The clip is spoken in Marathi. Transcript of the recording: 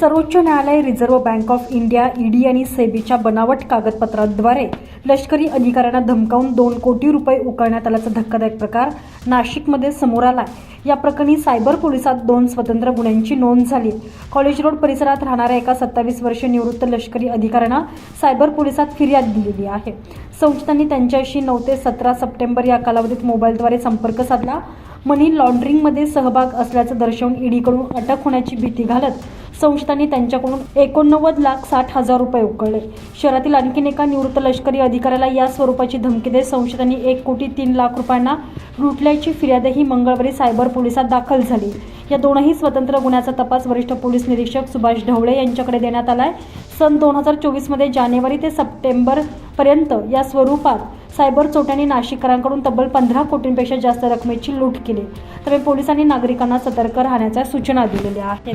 सर्वोच्च न्यायालय Reserve Bank of India ED आणि सेबीच्या बनावट कागदपत्राद्वारे लष्करी अधिकाऱ्यांना धमकावून दोन कोटी रुपये उकळण्यात आल्याचा धक्कादायक प्रकार नाशिकमध्ये समोर आला या प्रकरणी सायबर पोलिसात दोन स्वतंत्र गुन्ह्यांची नोंद झाली. कॉलेज रोड परिसरात राहणाऱ्या एका सत्तावीस वर्षे निवृत्त लष्करी अधिकाऱ्यांना सायबर पोलिसात फिर्याद दिलेली आहे. संस्थांनी त्यांच्याशी नऊ ते सतरा सप्टेंबर या कालावधीत मोबाईलद्वारे संपर्क साधला. मनी लॉन्ड्रिंगमध्ये सहभाग असल्याचं दर्शवून ईडीकडून अटक होण्याची भीती घालत संशयितांनी त्यांच्याकडून एकोणनव्वद लाख साठ हजार रुपये उकळले. शहरातील आणखीन एका निवृत्त लष्करी अधिकाऱ्याला या स्वरूपाची धमकी देत संशयितांनी एक कोटी तीन लाख रुपयांना लुटल्याची फिर्यादही मंगळवारी सायबर पोलिसात दाखल झाली. या दोनही स्वतंत्र गुन्ह्याचा तपास वरिष्ठ पोलीस निरीक्षक सुभाष ढवळे यांच्याकडे देण्यात आलाय. सन दोन हजार चोवीसमध्ये जानेवारी ते सप्टेंबर पर्यंत या स्वरूपात सायबर चोट्यांनी नाशिककरांकडून तब्बल पंधरा कोटींपेक्षा जास्त रकमेची लूट केली. त्यामुळे पोलिसांनी नागरिकांना सतर्क राहण्याच्या सूचना दिलेल्या आहेत.